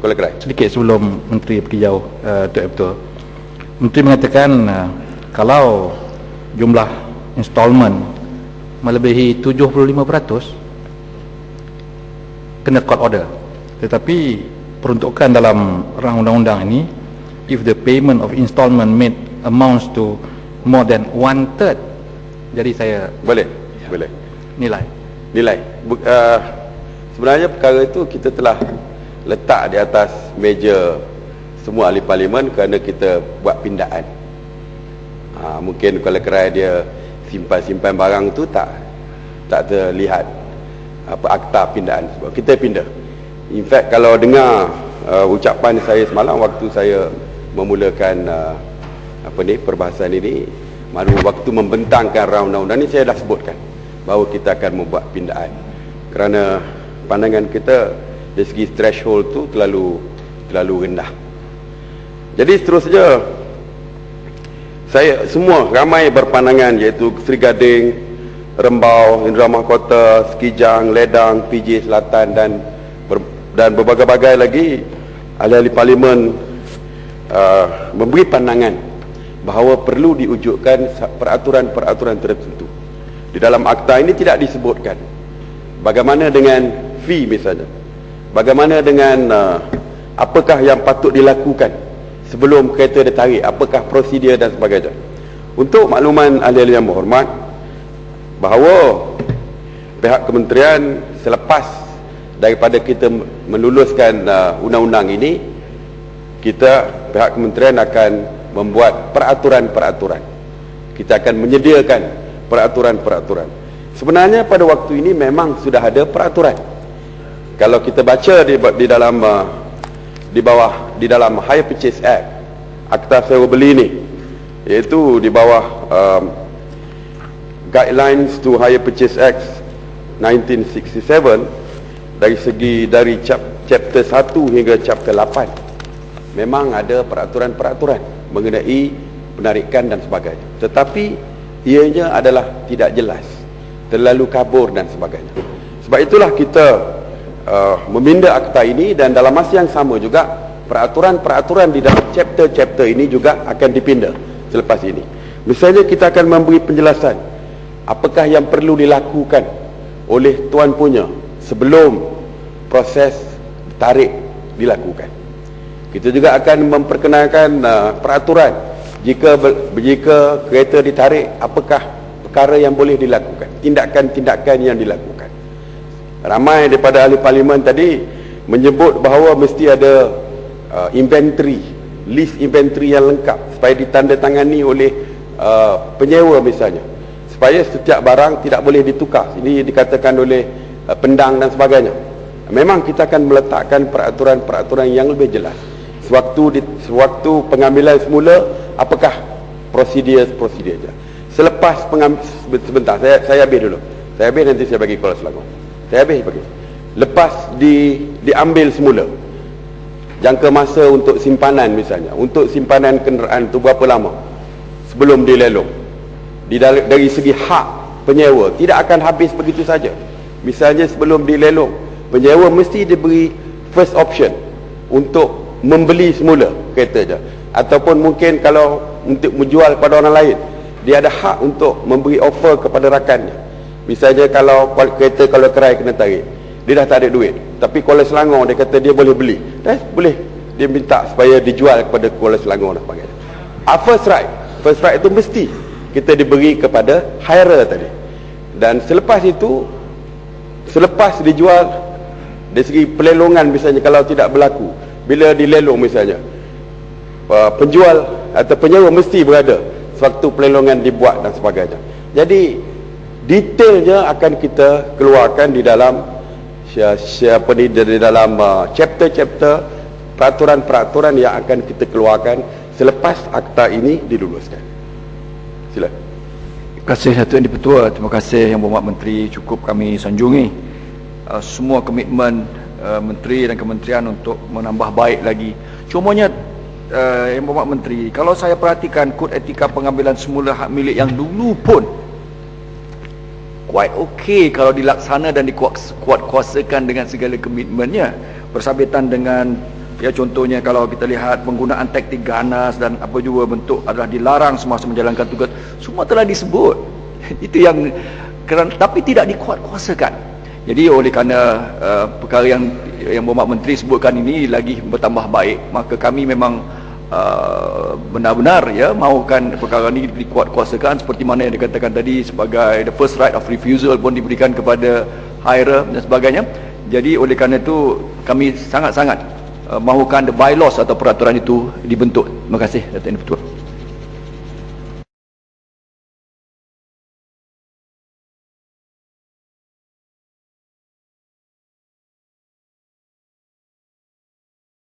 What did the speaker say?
Kuala Kerai. sedikit sebelum Menteri pergi jauh uh, Tuan Betul Menteri mengatakan uh, kalau jumlah installment melebihi 75% kena court order tetapi peruntukan dalam rang undang-undang ini if the payment of installment made amounts to more than one third jadi saya Boleh? Boleh. nilai Nilai. Uh, sebenarnya perkara itu kita telah letak di atas meja semua ahli parlimen kerana kita buat pindaan. Ha, mungkin Kuala Kerai dia simpan-simpan barang tu tak tak terlihat apa akta pindaan sebab kita pindah. In fact kalau dengar uh, ucapan saya semalam waktu saya memulakan uh, apa ni perbahasan ini malu waktu membentangkan round undang-undang ni saya dah sebutkan bahawa kita akan membuat pindaan kerana pandangan kita dari segi threshold tu terlalu terlalu rendah. Jadi seterusnya saya semua ramai berpandangan iaitu Seri Gading, Rembau, Indra Mahkota, Sekijang, Ledang, PJ Selatan dan ber, dan berbagai-bagai lagi ahli-ahli parlimen uh, memberi pandangan bahawa perlu diwujudkan peraturan-peraturan tertentu. Di dalam akta ini tidak disebutkan bagaimana dengan fee misalnya. Bagaimana dengan uh, apakah yang patut dilakukan sebelum kereta ditarik, apakah prosedur dan sebagainya. Untuk makluman ahli-ahli yang berhormat bahawa pihak kementerian selepas daripada kita meluluskan uh, undang-undang ini kita pihak kementerian akan membuat peraturan-peraturan. Kita akan menyediakan peraturan-peraturan. Sebenarnya pada waktu ini memang sudah ada peraturan. Kalau kita baca di, di dalam uh, di bawah di dalam Hire Purchase Act, akta sewa beli ni, iaitu di bawah um, Guidelines to Hire Purchase Act 1967 dari segi dari chap, chapter 1 hingga chapter 8 memang ada peraturan-peraturan mengenai penarikan dan sebagainya. Tetapi ianya adalah tidak jelas terlalu kabur dan sebagainya. Sebab itulah kita uh, meminda akta ini dan dalam masa yang sama juga peraturan-peraturan di dalam chapter-chapter ini juga akan dipindah selepas ini. Misalnya kita akan memberi penjelasan apakah yang perlu dilakukan oleh tuan punya sebelum proses tarik dilakukan. Kita juga akan memperkenalkan uh, peraturan jika jika kereta ditarik apakah perkara yang boleh dilakukan tindakan-tindakan yang dilakukan ramai daripada ahli parlimen tadi menyebut bahawa mesti ada uh, inventory list inventory yang lengkap supaya ditandatangani oleh uh, penyewa misalnya. Supaya setiap barang tidak boleh ditukar. Ini dikatakan oleh uh, pendang dan sebagainya. Memang kita akan meletakkan peraturan-peraturan yang lebih jelas. Sewaktu di, sewaktu pengambilan semula apakah prosedur-prosedurnya selepas pengambil sebentar saya saya habis dulu. Saya habis nanti saya bagi Kuala Selangor saya habis bagi. Lepas di diambil semula. Jangka masa untuk simpanan misalnya. Untuk simpanan kenderaan itu berapa lama? Sebelum dilelong di dari, segi hak penyewa tidak akan habis begitu saja. Misalnya sebelum dilelong penyewa mesti diberi first option untuk membeli semula kereta je. Ataupun mungkin kalau untuk menjual kepada orang lain dia ada hak untuk memberi offer kepada rakannya misalnya kalau kereta kalau kerai kena tarik dia dah tak ada duit. Tapi Kuala Selangor dia kata dia boleh beli. Dah boleh. Dia minta supaya dijual kepada Kuala Selangor dan sebagainya ah, first right first right itu mesti kita diberi kepada hirer tadi. Dan selepas itu selepas dijual dari segi pelelongan misalnya kalau tidak berlaku bila dilelong misalnya uh, penjual atau penyewa mesti berada sewaktu pelelongan dibuat dan sebagainya. Jadi detailnya akan kita keluarkan di dalam siapa ni di dalam uh, chapter-chapter peraturan-peraturan yang akan kita keluarkan selepas akta ini diluluskan. Sila. Terima kasih Satu Yang Dipertua. Terima kasih Yang Berhormat Menteri. Cukup kami sanjungi uh, Semua komitmen uh, Menteri dan Kementerian Untuk menambah baik lagi. Cumanya uh, Yang Berhormat Menteri Kalau saya perhatikan Kod etika pengambilan semula hak milik yang dulu pun Quite okay kalau dilaksana dan dikuat kuasakan dengan segala komitmennya Bersabitan dengan Ya contohnya kalau kita lihat penggunaan taktik ganas dan apa juga bentuk adalah dilarang semasa menjalankan tugas, semua telah disebut. Itu yang kerana tapi tidak dikuat-kuasakan. Jadi oleh kerana uh, perkara yang yang Berhormat Menteri sebutkan ini lagi bertambah baik, maka kami memang uh, benar-benar uh, ya mahukan perkara ini dikuat-kuasakan seperti mana yang dikatakan tadi sebagai the first right of refusal pun diberikan kepada hire dan sebagainya. Jadi oleh kerana itu kami sangat-sangat uh, mahukan the bylaws atau peraturan itu dibentuk. Terima kasih Datuk Ketua.